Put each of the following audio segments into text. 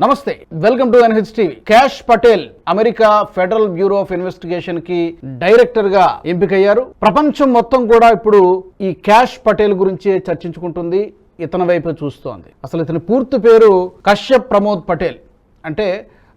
నమస్తే welcome to NH TV Kash Patel America federal bureau of ఇన్వెస్టిగేషన్కి డైరెక్టర్గా ఎంపికయ్యారు. ప్రపంచం మొత్తం కూడా ఇప్పుడు ఈ క్యాష్ పటేల్ గురించే చర్చించుకుంటుంది ఇతని వైపు చూస్తోంది. అసలు ఇతని పూర్తి పేరు కశ్యప్ ప్రమోద్ పటేల్ అంటే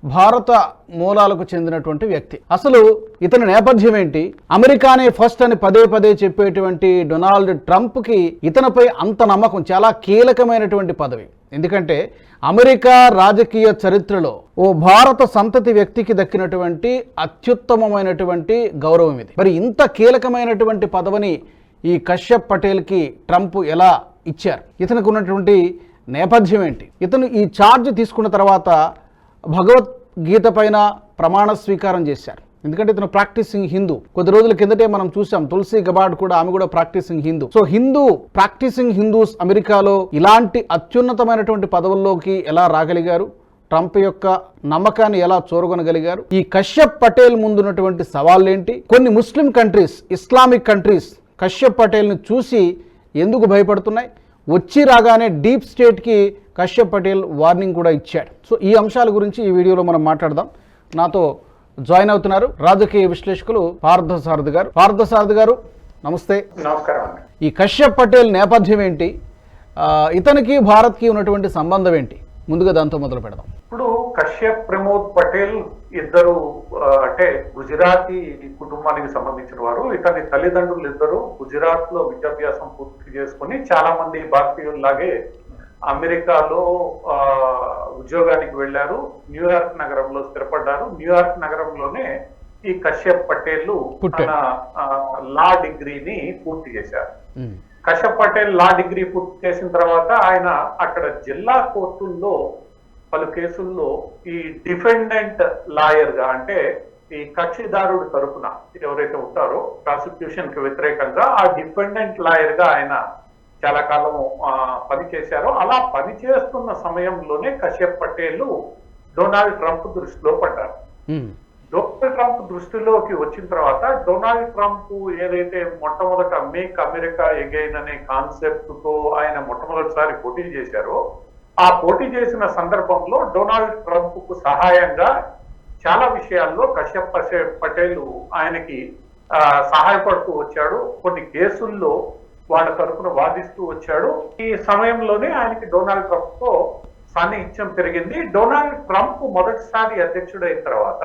భారత మూలాలకు చెందినటువంటి వ్యక్తి. అసలు ఇతని నేపథ్యం ఏంటి? అమెరికానే ఫస్ట్ అని పదే పదే చెప్పేటువంటి డొనాల్డ్ ట్రంప్కి ఇతనిపై అంత నమ్మకం చాలా కీలకమైనటువంటి పదవి. ఎందుకంటే అమెరికా రాజకీయ చరిత్రలో ఓ భారత సంతతి వ్యక్తికి దక్కినటువంటి అత్యుత్తమమైనటువంటి గౌరవం ఇది. మరి ఇంత కీలకమైనటువంటి పదవిని ఈ కశ్యప్ పటేల్కి ట్రంప్ ఎలా ఇచ్చారు? ఇతనికి ఉన్నటువంటి నేపథ్యం ఏంటి? ఇతను ఈ ఛార్జ్ తీసుకున్న తర్వాత భగవద్గీత పైన ప్రమాణ స్వీకారం చేశారు. ఎందుకంటే ఇతను ప్రాక్టీసింగ్ హిందూ. కొద్ది రోజుల కిందటే మనం చూసాం తులసి గబాడ్ కూడా ఆమె కూడా practising Hindu. So Hindu practising Hindus అమెరికాలో ఇలాంటి అత్యున్నతమైనటువంటి పదవుల్లోకి ఎలా రాగలిగారు? ట్రంప్ యొక్క నమ్మకాన్ని ఎలా చూరగొనగలిగారు? ఈ కశ్యప్ పటేల్ ముందున్నటువంటి సవాళ్ళేంటి? కొన్ని Muslim countries Islamic countries Kashyap పటేల్ని చూసి ఎందుకు భయపడుతున్నాయి? వచ్చి రాగానే డీప్ స్టేట్కి కశ్యప్ పటేల్ వార్నింగ్ కూడా ఇచ్చాడు. సో ఈ అంశాల గురించి ఈ వీడియోలో మనం మాట్లాడదాం. నాతో జాయిన్ అవుతున్నారు. రాజకీయ విశ్లేషకులు పార్థసారథి గారు. పార్థసారథి గారు నమస్తే. నమస్కారం ఈ కశ్యప్ పటేల్ నేపథ్యం ఏంటి? ఇతనికి భారత్కి ఉన్నటువంటి సంబంధం ఏంటి? ముందుగా దాంతో మొదలు పెడదాం. ఇప్పుడు కశ్యప్ ప్రమోద్ పటేల్ ఇద్దరు అంటే గుజరాతీ కుటుంబానికి సంబంధించిన వారు. ఇతని తల్లిదండ్రులు ఇద్దరు గుజరాత్లో విద్యాభ్యాసం పూర్తి చేసుకుని చాలా మంది భారతీయుల్లాగే అమెరికాలో ఆ, ఉద్యోగానికి వెళ్ళారు. న్యూయార్క్ నగరంలో స్థిరపడ్డారు. న్యూయార్క్ నగరంలోనే ఈ కశ్యప్ పటేల్. తన లా డిగ్రీని పూర్తి చేశారు. కశ్యప్ పటేల్ లా డిగ్రీ పూర్తి చేసిన తర్వాత ఆయన అక్కడ జిల్లా కోర్టుల్లో పలు కేసుల్లో ఈ డిఫెండెంట్ లాయర్గా అంటే ఈ కక్షిదారుడు తరపున ఎవరైతే ఉంటారో ప్రాసిక్యూషన్కి వ్యతిరేకంగా ఆ డిఫెండెంట్ లాయర్గా ఆయన చాలా కాలం ఆ, పనిచేశారు అలా పనిచేస్తున్న సమయంలోనే కశ్యప్ పటేల్ డొనాల్డ్ ట్రంప్ దృష్టిలో పడ్డారు. డొనాల్డ్ ట్రంప్ దృష్టిలోకి వచ్చిన తర్వాత డొనాల్డ్ ట్రంప్ ఏదైతే మొట్టమొదట మేక్ అమెరికా ఎగైన్ అనే కాన్సెప్ట్తో ఆయన మొట్టమొదటిసారి పోటీ చేశారో ఆ పోటీ చేసిన సందర్భంలో డొనాల్డ్ ట్రంప్కు సహాయంగా చాలా విషయాల్లో కశ్యప్ పటేల్ ఆయనకి సహాయపడుతూ వచ్చాడు. కొన్ని కేసుల్లో వాళ్ళ తరఫున వాదిస్తూ వచ్చాడు. ఈ సమయంలోనే ఆయనకి డొనాల్డ్ ట్రంప్తో సాన్నిహిత్యం పెరిగింది. డొనాల్డ్ ట్రంప్ మొదటిసారి అధ్యక్షుడైన తర్వాత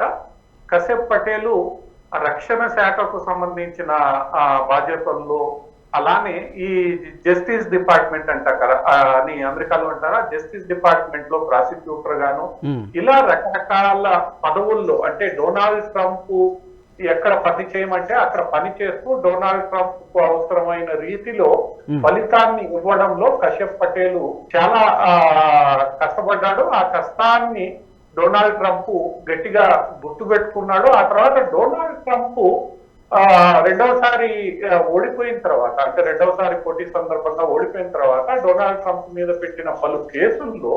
కశ్యప్ పటేల్ రక్షణ శాఖకు సంబంధించిన ఆ, బాధ్యతల్లో అలానే ఈ జస్టిస్ డిపార్ట్మెంట్ అంట కదా అని అమెరికాలో అంటారా? జస్టిస్ డిపార్ట్మెంట్లో ప్రాసిక్యూటర్ గాను ఇలా రకరకాల పదవుల్లో అంటే డొనాల్డ్ ట్రంప్ ఎక్కడ పని చేయమంటే అక్కడ పని చేస్తూ డొనాల్డ్ ట్రంప్కు అవసరమైన రీతిలో. ఫలితాన్ని ఇవ్వడంలో కశ్యప్ పటేల్ చాలా కష్టపడ్డాడు ఆ కష్టాన్ని డొనాల్డ్ ట్రంప్ గట్టిగా గుర్తుపెట్టుకున్నాడు ఆ తర్వాత డొనాల్డ్ ట్రంప్ ఆ, రెండవసారి ఓడిపోయిన తర్వాత అంటే రెండవసారి పోటీ సందర్భంగా ఓడిపోయిన తర్వాత డొనాల్డ్ ట్రంప్ మీద పెట్టిన పలు కేసుల్లో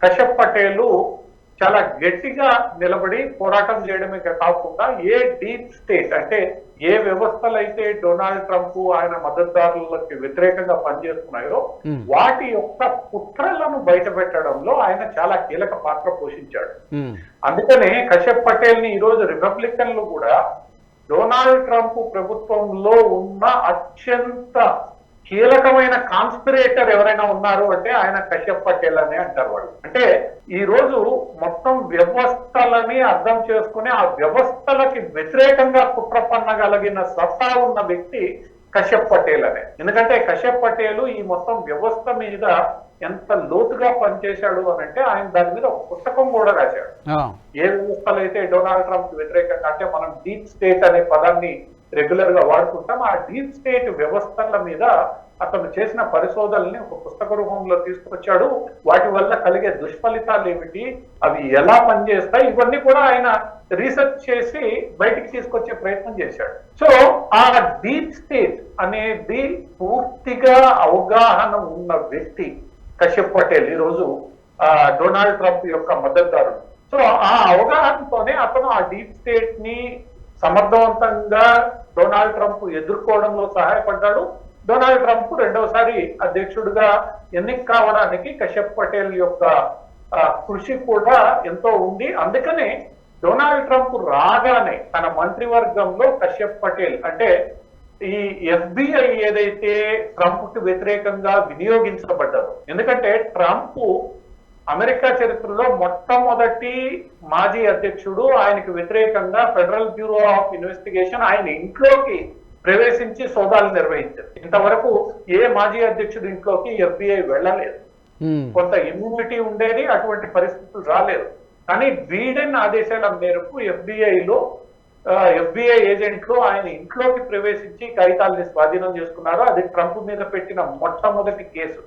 కశ్యప్ పటేల్ చాలా గట్టిగా నిలబడి పోరాటం చేయడమే కాకుండా ఏ డీప్ స్టేట్ అంటే ఏ వ్యవస్థలు అయితే డొనాల్డ్ ట్రంప్ ఆయన మద్దతుదారులకి వ్యతిరేకంగా పనిచేస్తున్నాయో Hmm. వాటి యొక్క కుట్రలను బయట పెట్టడంలో ఆయన చాలా కీలక పాత్ర పోషించాడు ఉమ్, అందుకనే కశ్యప్ పటేల్ని ఈరోజు రిపబ్లికన్లు కూడా డొనాల్డ్ ట్రంప్ ప్రభుత్వంలో ఉన్న అత్యంత కీలకమైన కాన్స్పిరేటర్ ఎవరైనా ఉన్నారు అంటే ఆయన కశ్యప్ పటేల్ అని అంటారు వాళ్ళు. అంటే ఈ రోజు మొత్తం వ్యవస్థలని అర్థం చేసుకుని ఆ వ్యవస్థలకి వ్యతిరేకంగా కుట్ర పన్నగలిగిన సత్తా ఉన్న వ్యక్తి కశ్యప్ పటేల్ అనే. ఎందుకంటే కశ్యప్ పటేల్ ఈ మొత్తం వ్యవస్థ మీద ఎంత లోతుగా పనిచేశాడు అని అంటే ఆయన దాని మీద ఒక పుస్తకం కూడా రాశాడు. ఏ వ్యవస్థలు అయితే డొనాల్డ్ ట్రంప్ వ్యతిరేకంగా అంటే మనం డీప్ స్టేట్ అనే పదాన్ని రెగ్యులర్గా వాడుకుంటాం. ఆ డీప్ స్టేట్ వ్యవస్థల మీద అతను చేసిన పరిశోధనల్ని ఒక పుస్తక రూపంలో తీసుకొచ్చాడు. వాటి వల్ల కలిగే దుష్ఫలితాలు ఏమిటి? అవి ఎలా పనిచేస్తాయి? ఇవన్నీ కూడా ఆయన రీసెర్చ్ చేసి బయటికి తీసుకొచ్చే ప్రయత్నం చేశాడు. సో ఆ డీప్ స్టేట్ అనేది పూర్తిగా అవగాహన ఉన్న వ్యక్తి కశ్యప్ పటేల్ ఈరోజు ఆ, డొనాల్డ్ ట్రంప్ యొక్క మద్దతుదారుడు. సో ఆ అవగాహనతోనే అతను ఆ డీప్ స్టేట్ని సమర్థవంతంగా డొనాల్డ్ ట్రంప్ ఎదుర్కోవడంలో సహాయపడ్డాడు. డొనాల్డ్ ట్రంప్ రెండవసారి అధ్యక్షుడిగా ఎన్నిక కావడానికి కశ్యప్ పటేల్ యొక్క కృషి కూడా ఎంతో ఉంది. అందుకనే డొనాల్డ్ ట్రంప్ రాగానే తన మంత్రివర్గంలో కశ్యప్ పటేల్ అంటే ఈ ఎఫ్బిఐ ఏదైతే ట్రంప్కి వ్యతిరేకంగా వినియోగించబడ్డదో ఎందుకంటే ట్రంప్ అమెరికా చరిత్రలో మొట్టమొదటి మాజీ అధ్యక్షుడు ఆయనకు వ్యతిరేకంగా ఫెడరల్ బ్యూరో ఆఫ్ ఇన్వెస్టిగేషన్ ఆయన ఇంట్లోకి ప్రవేశించి సోదాలు నిర్వహించారు. ఇంతవరకు ఏ మాజీ అధ్యక్షుడు ఇంట్లోకి ఎఫ్బిఐ వెళ్ళలేదు. కొంత ఇమ్యూనిటీ ఉండేది అటువంటి పరిస్థితులు రాలేదు. కానీ బీడెన్ ఆదేశాల మేరకు ఎఫ్బిఐలో ఎఫ్బిఐ ఏజెంట్లు ఆయన ఇంట్లోకి ప్రవేశించి కాగితాలని స్వాధీనం చేసుకున్నారు. అది ట్రంప్ మీద పెట్టిన మొట్టమొదటి కేసు.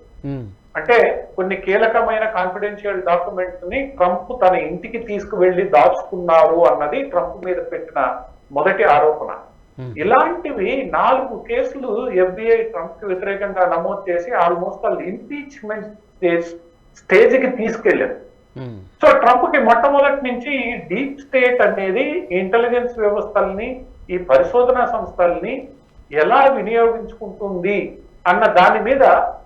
అంటే కొన్ని కీలకమైన కాన్ఫిడెన్షియల్ డాక్యుమెంట్స్ని ట్రంప్ తన ఇంటికి తీసుకువెళ్ళి దాచుకున్నారు అన్నది ట్రంప్ మీద పెట్టిన మొదటి ఆరోపణ. ఇలాంటివి నాలుగు కేసులు ఎఫ్బిఐ ట్రంప్కి వ్యతిరేకంగా నమోదు చేసి ఆల్మోస్ట్ ఆల్ ఇంపీచ్మెంట్ స్టేజ్ స్టేజ్కి తీసుకెళ్ళారు సో ట్రంప్కి మొట్టమొదటి నుంచి ఈ డీప్ స్టేట్ అనేది ఇంటెలిజెన్స్ వ్యవస్థల్ని ఈ పరిశోధనా సంస్థల్ని ఎలా వినియోగించుకుంటుంది అన్న దాని మీద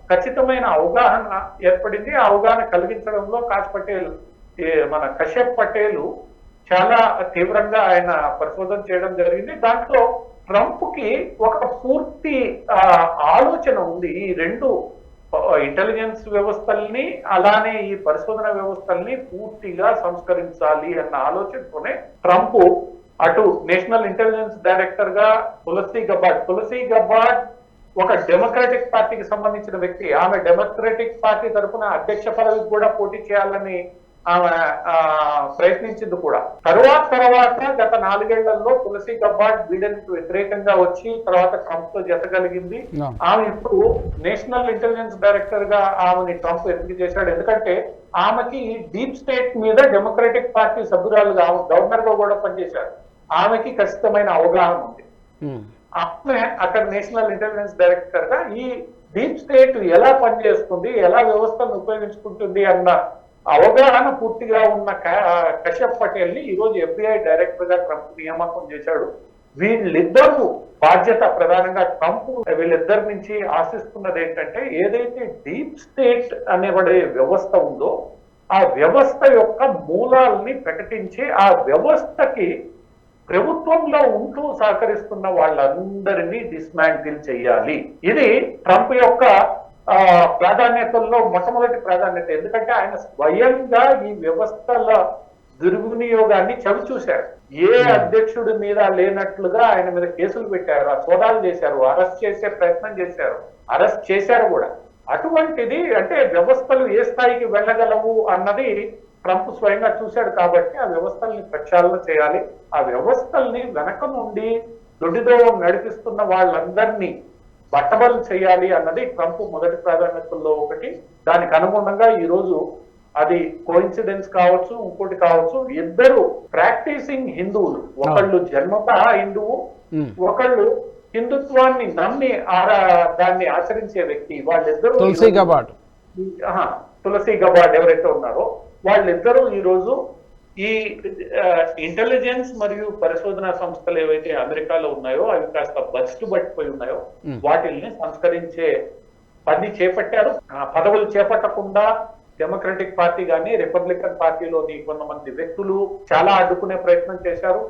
ఖచ్చితమైన అవగాహన ఏర్పడింది. ఆ అవగాహన కలిగించడంలో కాశ్ పటేల్ ఏ, మన కశ్యప్ పటేల్ చాలా తీవ్రంగా ఆయన పరిశోధన చేయడం జరిగింది. దాంట్లో ట్రంప్కి ఒక పూర్తి ఆలోచన ఉంది. ఈ రెండు ఇంటెలిజెన్స్ వ్యవస్థల్ని అలానే ఈ పరిశోధన వ్యవస్థల్ని పూర్తిగా సంస్కరించాలి అన్న ఆలోచనతోనే ట్రంప్ అటు నేషనల్ ఇంటెలిజెన్స్ డైరెక్టర్గా తులసి గబ్బాడ్ తులసి గబ్బాడ్ ఒక డెమోక్రటిక్ పార్టీకి సంబంధించిన వ్యక్తి ఆమె డెమోక్రటిక్ పార్టీ తరఫున అధ్యక్ష పదవికి కూడా పోటీ చేయాలని ఆమె ప్రయత్నించింది కూడా. తరువాత తర్వాత గత నాలుగేళ్ళలో తులసి గబ్బాడ్ బీడెన్కు వ్యతిరేకంగా వచ్చి తర్వాత ట్రంప్తో జతగలిగింది. ఆమె ఇప్పుడు నేషనల్ ఇంటెలిజెన్స్ డైరెక్టర్గా ఆమెని ట్రంప్ ఎంపిక చేశాడు? ఎందుకంటే ఆమెకి డీప్ స్టేట్ మీద డెమోక్రటిక్ పార్టీ సభ్యురాలుగా గవర్నర్గా కూడా పనిచేశారు ఆమెకి ఖచ్చితమైన అవగాహన ఉంది. ఆమె అక్కడ నేషనల్ ఇంటెలిజెన్స్ డైరెక్టర్గా ఈ డీప్ స్టేట్ ఎలా పనిచేస్తుంది ఎలా వ్యవస్థను ఉపయోగించుకుంటుంది అన్న అవగాహన పూర్తిగా ఉన్న కశ్యప్ పటేల్ని ఈ రోజు ఎఫ్బిఐ డైరెక్టర్గా ట్రంప్ నియామకం చేశాడు. వీళ్ళిద్దరూ బాధ్యత ప్రధానంగా ట్రంప్ వీళ్ళిద్దరి నుంచి ఆశిస్తున్నది ఏంటంటే ఏదైతే డీప్ స్టేట్ అనేబడే వ్యవస్థ ఉందో ఆ వ్యవస్థ యొక్క మూలాల్ని ప్రకటించి ఆ వ్యవస్థకి ప్రభుత్వంలో ఉంటూ సహకరిస్తున్న వాళ్ళందరినీ డిస్మాంటిల్ చేయాలి. ఇది ట్రంప్ యొక్క ఆ, ప్రాధాన్యతల్లో మొట్టమొదటి ప్రాధాన్యత. ఎందుకంటే ఆయన స్వయంగా ఈ వ్యవస్థల దుర్వినియోగాన్ని చవి చూశారు ఏ అధ్యక్షుడి మీద లేనట్లుగా ఆయన మీద కేసులు పెట్టారు ఆ సోదాలు చేశారు అరెస్ట్ చేసే ప్రయత్నం చేశారు అరెస్ట్ చేశారు కూడా. అటువంటిది అంటే వ్యవస్థలు ఏ స్థాయికి వెళ్ళగలవు అన్నది ట్రంప్ స్వయంగా చూశాడు కాబట్టి ఆ వ్యవస్థల్ని ప్రక్షాళన చేయాలి. ఆ వ్యవస్థల్ని వెనక నుండి దొడ్డిదో నడిపిస్తున్న వాళ్ళందరినీ బట్టబలు చేయాలి అన్నది ట్రంప్ మొదటి ప్రాధాన్యతల్లో ఒకటి. దానికి అనుగుణంగా ఈ రోజు అది కోఇన్సిడెన్స్ కావచ్చు ఇంకోటి కావచ్చు ఇద్దరు ప్రాక్టీసింగ్ హిందువులు. ఒకళ్ళు జన్మత హిందువు. ఒకళ్ళు హిందుత్వాన్ని నమ్మి దాన్ని ఆచరించే వ్యక్తి. వాళ్ళిద్దరూ తులసి తులసి గబాడ్ ఎవరైతే ఉన్నారో వాళ్ళిద్దరూ ఈ రోజు ఈ ఇంటెలిజెన్స్ మరియు పరిశోధన సంస్థలు ఏవైతే అమెరికాలో ఉన్నాయో అవి కాస్త బస్టు పట్టిపోయి ఉన్నాయో. వాటిల్ని సంస్కరించే పని చేపట్టారు. ఆ పదవులు చేపట్టకుండా డెమోక్రటిక్ పార్టీ గాని రిపబ్లికన్ పార్టీలోని కొంతమంది వ్యక్తులు చాలా అడ్డుకునే ప్రయత్నం చేశారు.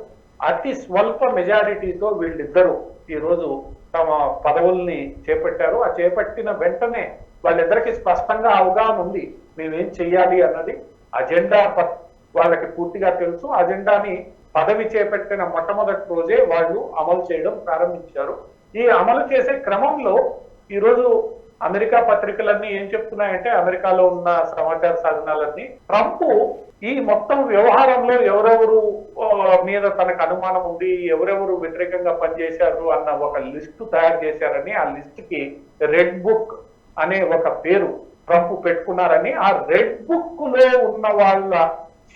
అతి స్వల్ప మెజారిటీతో వీళ్ళిద్దరూ ఈ రోజు తమ పదవుల్ని చేపట్టారు. ఆ చేపట్టిన వెంటనే వాళ్ళిద్దరికి స్పష్టంగా అవగాహన ఉంది మేమేం చెయ్యాలి అన్నది అజెండా ప- వాళ్ళకి పూర్తిగా తెలుసు. అజెండాని పదవి చేపట్టిన మొట్టమొదటి రోజే వాళ్ళు అమలు చేయడం ప్రారంభించారు. ఈ అమలు చేసే క్రమంలో ఈరోజు అమెరికా పత్రికలన్నీ ఏం చెప్తున్నాయంటే అమెరికాలో ఉన్న సమాచార సాధనాలన్నీ. ట్రంప్ ఈ మొత్తం వ్యవహారంలో ఎవరెవరు మీద తనకు అనుమానం ఉంది ఎవరెవరు వ్యతిరేకంగా పనిచేశారు అన్న ఒక లిస్టు తయారు చేశారని ఆ లిస్టుకి రెడ్ బుక్ అనే ఒక పేరు ట్రంప్ పెట్టుకున్నారని ఆ రెడ్ బుక్లో ఉన్న వాళ్ళ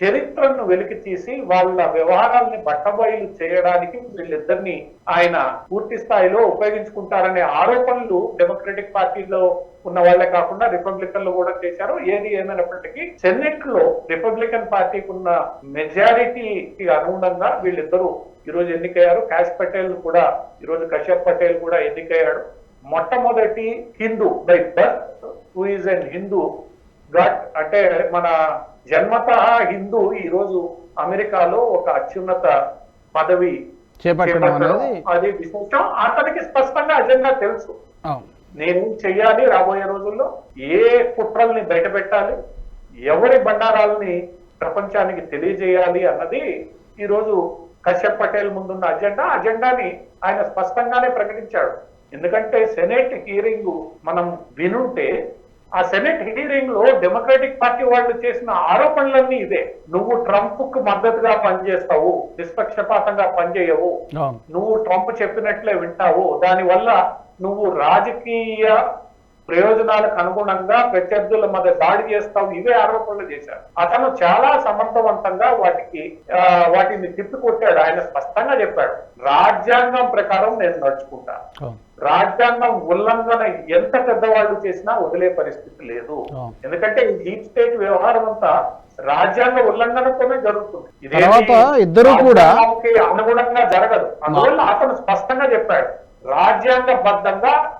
చరిత్రను వెలికి తీసి వాళ్ళ వ్యవహారాల్ని బట్టబయలు చేయడానికి వీళ్ళిద్దరిని ఆయన పూర్తి స్థాయిలో ఉపయోగించుకుంటారనే ఆరోపణలు డెమోక్రటిక్ పార్టీలో ఉన్న వాళ్ళే కాకుండా రిపబ్లికన్లో కూడా చేశారు. ఏది ఏమైనప్పటికీ సెనెట్లో రిపబ్లికన్ పార్టీకి ఉన్న మెజారిటీకి అనుగుణంగా వీళ్ళిద్దరూ ఈరోజు ఎన్నికయ్యారు. కాష్ పటేల్ కూడా ఈరోజు కశ్యప్ పటేల్ కూడా ఎన్నికయ్యాడు. మొట్టమొదటి Hindu by birth who is an Hindu got అంటే మన జన్మత హిందూ ఈ రోజు అమెరికాలో ఒక అత్యున్నత పదవి అది విశేషం. అతనికి స్పష్టంగా అజెండా తెలుసు. నేను చెయ్యాలి రాబోయే రోజుల్లో? ఏ కుట్రల్ని బయట పెట్టాలి? ఎవరి బండారాలని ప్రపంచానికి తెలియజేయాలి అన్నది ఈరోజు కశ్యప్ పటేల్ ముందున్న అజెండా. అజెండాని ఆయన స్పష్టంగానే ప్రకటించాడు. ఎందుకంటే సెనేట్ హీరింగ్ మనం వినుంటే ఆ సెనెట్ హీరింగ్లో డెమోక్రటిక్ పార్టీ వాళ్ళు చేసిన ఆరోపణలన్నీ ఇదే నువ్వు ట్రంప్కు మద్దతుగా పనిచేస్తావు నిష్పక్షపాతంగా పనిచేయవు. నువ్వు ట్రంప్ చెప్పినట్లే వింటావు. దానివల్ల నువ్వు రాజకీయ ప్రయోజనాలకు అనుగుణంగా ప్రత్యర్థుల మధ్య దాడి చేస్తావు. ఇవే ఆరోపణలు చేశారు. అతను చాలా సమర్థవంతంగా వాటికి వాటిని తిప్పికొట్టాడు. ఆయన స్పష్టంగా చెప్పాడు రాజ్యాంగం ప్రకారం నేను నడుచుకుంటా. రాజ్యాంగం ఉల్లంఘన ఎంత పెద్దవాళ్ళు చేసినా వదిలే పరిస్థితి లేదు. ఎందుకంటే ఈ డీప్ స్టేట్ వ్యవహారం అంతా రాజ్యాంగ ఉల్లంఘనతోనే జరుగుతుంది. తర్వాత ఇద్దరూ కూడా- అనుగుణంగా జరగదు. అందువల్ల అతను స్పష్టంగా చెప్పాడు రాజ్యాంగబద్ధంగా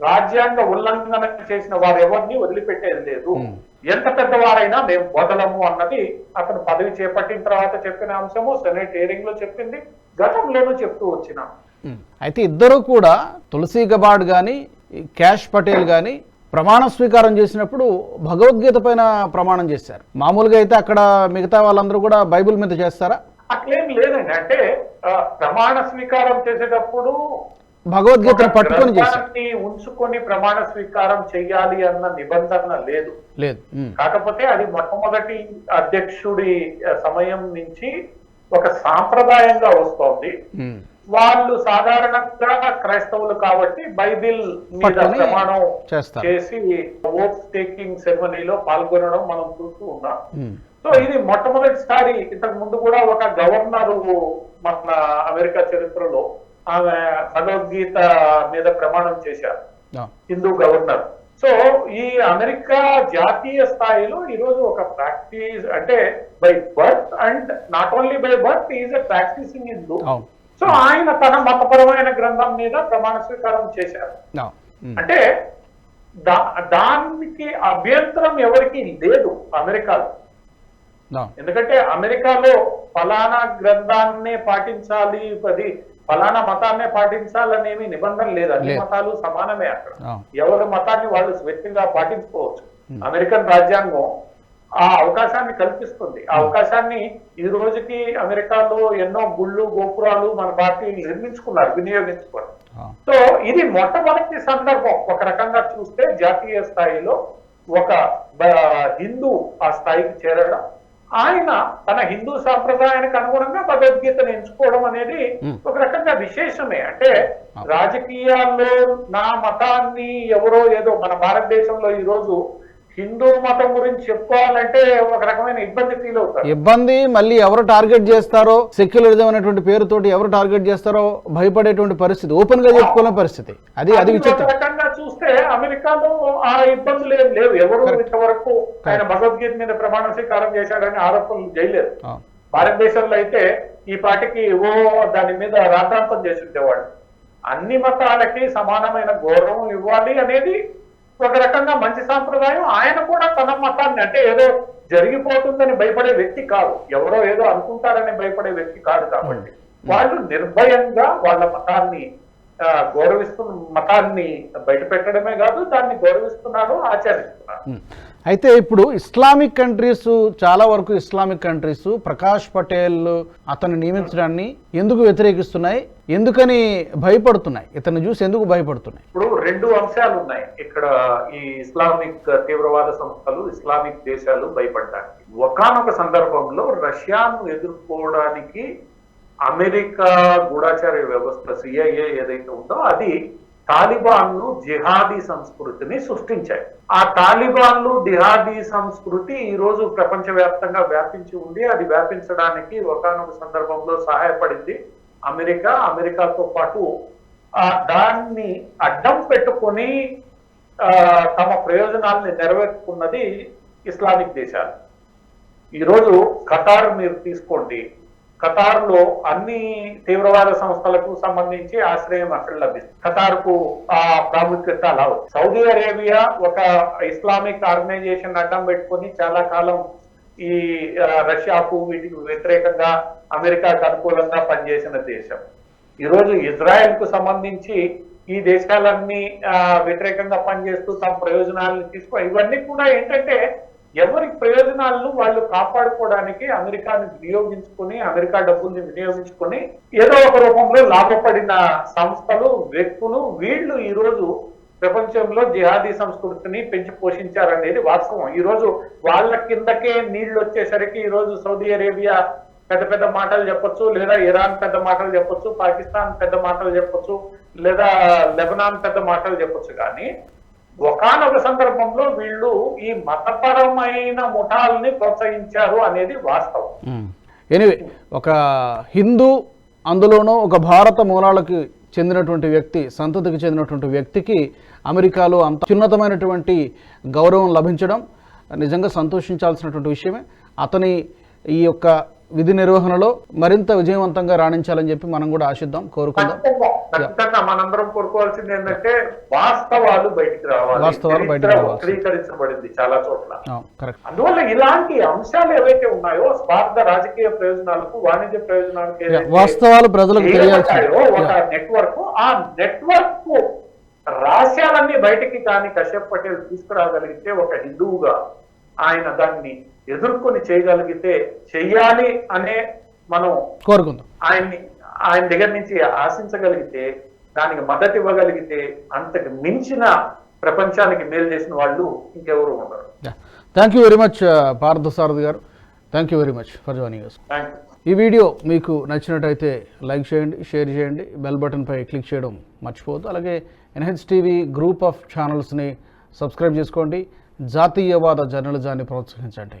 రాజ్యాంగ ఉల్లంఘన చేసిన వారు ఎవరిని వదిలిపెట్టేది లేదు. ఎంత పెద్దవారైనా మేము వదలము అన్నది అతను పదవి చేపట్టిన తర్వాత చెప్పిన అంశము సెనెట్ హియరింగ్లో చెప్పింది గతంలోనూ చెప్తూ వచ్చినాం. అయితే ఇద్దరు కూడా తులసి గబాడ్ కానీ క్యాష్ పటేల్ కానీ ప్రమాణ స్వీకారం చేసినప్పుడు భగవద్గీత పైన ప్రమాణం చేశారు. మామూలుగా అయితే అక్కడ మిగతా వాళ్ళందరూ కూడా బైబిల్ మీద చేస్తారా? అట్లేం లేదండి. అంటే ప్రమాణ స్వీకారం చేసేటప్పుడు భగవద్గీతను పట్టుకొని చేశారు ఉంచుకొని ప్రమాణ స్వీకారం చెయ్యాలి అన్న నిబంధన లేదు లేదు. కాకపోతే అది మొట్టమొదటి అధ్యక్షుడి సమయం నుంచి ఒక సాంప్రదాయంగా వస్తోంది. వాళ్ళు సాధారణంగా క్రైస్తవులు కాబట్టి బైబిల్ మీద ప్రమాణం చేసి ఓట్ టేకింగ్ సెరమనీలో పాల్గొనడం మనం చూస్తూ ఉన్నాం. సో ఇది మొట్టమొదటిసారి ఇంతకు ముందు కూడా ఒక గవర్నర్ మన అమెరికా చరిత్రలో ఆమె భగవద్గీత మీద ప్రమాణం చేశారు. Hindu governor. సో ఈ అమెరికా జాతీయ స్థాయిలో ఈరోజు ఒక ప్రాక్టీస్ అంటే by birth and not only by birth is a practising Hindu so ఆయన తన మతపరమైన గ్రంథం మీద ప్రమాణ స్వీకారం చేశారు. అంటే దానికి అభ్యంతరం ఎవరికి లేదు అమెరికాలో. ఎందుకంటే అమెరికాలో ఫలానా గ్రంథాన్నే పాటించాలి అది ఫలానా మతాన్నే పాటించాలనేమి నిబంధన లేదు. అన్ని. మతాలు సమానమే అక్కడ. ఎవరి మతాన్ని వాళ్ళు స్వేచ్ఛగా పాటించుకోవచ్చు. అమెరికన్ రాజ్యాంగం ఆ అవకాశాన్ని కల్పిస్తుంది. ఆ అవకాశాన్ని ఈ రోజుకి అమెరికాలో ఎన్నో గుళ్ళు గోపురాలు మన పార్టీలు నిర్మించుకున్నారు వినియోగించుకున్నారు సో ఇది మొట్టమొదటి సందర్భం. ఒక రకంగా చూస్తే జాతీయ స్థాయిలో ఒక హిందూ ఆ స్థాయికి చేరడం ఆయన తన హిందూ సాంప్రదాయానికి అనుగుణంగా భగవద్గీతను ఎంచుకోవడం అనేది. ఒక రకంగా విశేషమే అంటే రాజకీయాల్లో నా మతాన్ని ఎవరో ఏదో మన భారతదేశంలో ఈ రోజు హిందూ మతం గురించి చెప్పుకోవాలంటే ఒక రకమైన ఇబ్బంది ఫీల్ అవుతారు. ఇబ్బంది మళ్ళీ ఎవరు టార్గెట్ చేస్తారో సెక్యులరిజం అనేటువంటి పేరుతోటి ఎవరు టార్గెట్ చేస్తారో భయపడేటువంటి పరిస్థితి ఓపెన్గా చెప్పుకోలేని పరిస్థితి. అది అది రకంగా చూస్తే అమెరికాలో ఆ ఇబ్బందులు ఏం లేవు. ఎవరు. ఇంతవరకు ఆయన భగవద్గీత మీద ప్రమాణ స్వీకారం చేశాడని ఆరోపణలు చేయలేదు. భారతదేశంలో అయితే ఈ పాటికి ఓ దాని మీద రాద్ధాంతం చేసి ఉండేవాడు అన్ని మతాలకి సమానమైన గౌరవం ఇవ్వాలి అనేది ఒక రకంగా మంచి సాంప్రదాయం. ఆయన కూడా తన మతాన్ని అంటే ఏదో జరిగిపోతుందని భయపడే వ్యక్తి కాదు. ఎవరో ఏదో అనుకుంటారని భయపడే వ్యక్తి కాదు కాబట్టి. వాళ్ళు నిర్భయంగా వాళ్ళ మతాన్ని గౌరవిస్తున్న మతాన్ని బయట పెట్టడమే కాదు దాన్ని గౌరవిస్తున్నారు ఆచరిస్తున్నారు. ఉమ్. అయితే ఇప్పుడు ఇస్లామిక్ కంట్రీస్ చాలా వరకు ఇస్లామిక్ కంట్రీస్ ప్రకాష్ పటేల్ అతను నియమించడాన్ని ఎందుకు వ్యతిరేకిస్తున్నాయి? ఎందుకని భయపడుతున్నాయి? ఇతను చూసి ఎందుకు భయపడుతున్నాయి? ఇప్పుడు రెండు అంశాలు ఉన్నాయి. ఇక్కడ ఈ ఇస్లామిక్ తీవ్రవాద సంస్థలు ఇస్లామిక్ దేశాలు భయపడడానికి ఒకానొక సందర్భంలో రష్యాను ఎదుర్కోవడానికి అమెరికా గూఢాచార్య వ్యవస్థ సిఐఏ ఏదైతే ఉందో అది తాలిబాన్లు జిహాదీ సంస్కృతిని సృష్టించాయి. ఆ తాలిబాన్లు జిహాదీ సంస్కృతి ఈరోజు ప్రపంచవ్యాప్తంగా వ్యాపించి ఉంది. అది వ్యాపించడానికి ఒకనొక సందర్భంలో సహాయపడింది అమెరికా. అమెరికాతో పాటు దాన్ని అడ్డం పెట్టుకొని తమ ప్రయోజనాల్ని నెరవేర్చుకున్నది ఇస్లామిక్ దేశాలు. ఈరోజు ఖతార్ మీరు తీసుకోండి. ఖతార్లో అన్ని తీవ్రవాద సంస్థలకు సంబంధించి ఆశ్రయం అక్కడ లభిస్తుంది. ఖతార్కు ఆ ప్రాముఖ్యత అలా. సౌదీ అరేబియా ఒక ఇస్లామిక్ ఆర్గనైజేషన్ అడ్డం పెట్టుకొని చాలా కాలం ఈ రష్యాకు వీటికి వ్యతిరేకంగా అమెరికాకు అనుకూలంగా పనిచేసిన దేశం. ఈరోజు ఇజ్రాయెల్కు సంబంధించి ఈ దేశాలన్నీ ఆ, వ్యతిరేకంగా పనిచేస్తూ తమ ప్రయోజనాలను తీసుకో ఇవన్నీ కూడా ఏంటంటే ఎవరి ప్రయోజనాలను వాళ్ళు కాపాడుకోవడానికి అమెరికాని వినియోగించుకొని అమెరికా డబ్బుల్ని వినియోగించుకొని ఏదో ఒక రూపంలో లాభపడిన సంస్థలు వ్యక్తులు వీళ్ళు ఈరోజు ప్రపంచంలో జిహాదీ సంస్కృతిని పెంచి పోషించారనేది వాస్తవం. ఈరోజు వాళ్ళ కిందకే నీళ్ళు వచ్చేసరికి ఈరోజు సౌదీ అరేబియా పెద్ద పెద్ద మాటలు చెప్పొచ్చు లేదా ఇరాన్ పెద్ద మాటలు చెప్పొచ్చు పాకిస్తాన్ పెద్ద మాటలు చెప్పొచ్చు లేదా లెబనాన్ పెద్ద మాటలు చెప్పొచ్చు. కానీ ఒకనొక సందర్భంలో వీళ్ళు ఈ మతపరమైన ముఠాలని ప్రోత్సహించారు అనేది వాస్తవం. ఎనివే ఒక హిందూ అందులోనూ ఒక భారత మూలాలకు చెందినటువంటి వ్యక్తి సంతతికి చెందినటువంటి వ్యక్తికి అమెరికాలో అంత అత్యున్నతమైనటువంటి గౌరవం లభించడం నిజంగా సంతోషించాల్సినటువంటి విషయమే. అతని ఈ యొక్క విధి నిర్వహణలో మరింత విజయవంతంగా రాణించాలని చెప్పి మనం కూడా ఆశిద్దాం కోరుకుందాం. ఖచ్చితంగా మనందరం కోరుకోవాల్సింది ఏంటంటే వాస్తవాలు బయటికి రావాలి. వాస్తవాలు బయటికి. వక్రీకరించబడింది చాలా చోట్ల. అందువల్ల ఇలాంటి అంశాలు ఏవైతే ఉన్నాయో స్వార్థ రాజకీయ ప్రయోజనాలకు వాణిజ్య ప్రయోజనాలకు వాస్తవాలు ప్రజలకు ఒక నెట్వర్క్ ఆ నెట్వర్క్ రహస్యాలన్నీ బయటికి కానీ కశ్యప్ పటేల్ తీసుకురాగలిగితే ఒక హిందువుగా ఆయన దాన్ని ఎదుర్కొని చేయగలిగితే చెయ్యాలి అనే మనం కోరుకుందాం. ఆయన్ని ఆయన దగ్గర నుంచి ఆశించగలిగితే దానికి మద్దతు ఇవ్వగలిగితే అంతకు మించిన ప్రపంచానికి మేలు చేసిన వాళ్ళు ఇంకెవరు ఉండరు. Thank you very much Parthasarathy garu. Thank you very much for joining us ఈ వీడియో మీకు నచ్చినట్టయితే లైక్ చేయండి షేర్ చేయండి బెల్ బటన్పై క్లిక్ చేయడం మర్చిపోవద్దు. అలాగే ఎన్హెచ్ టీవీ గ్రూప్ ఆఫ్ ఛానల్స్ని సబ్స్క్రైబ్ చేసుకోండి. జాతీయవాద జర్నలిజాన్ని ప్రోత్సహించండి.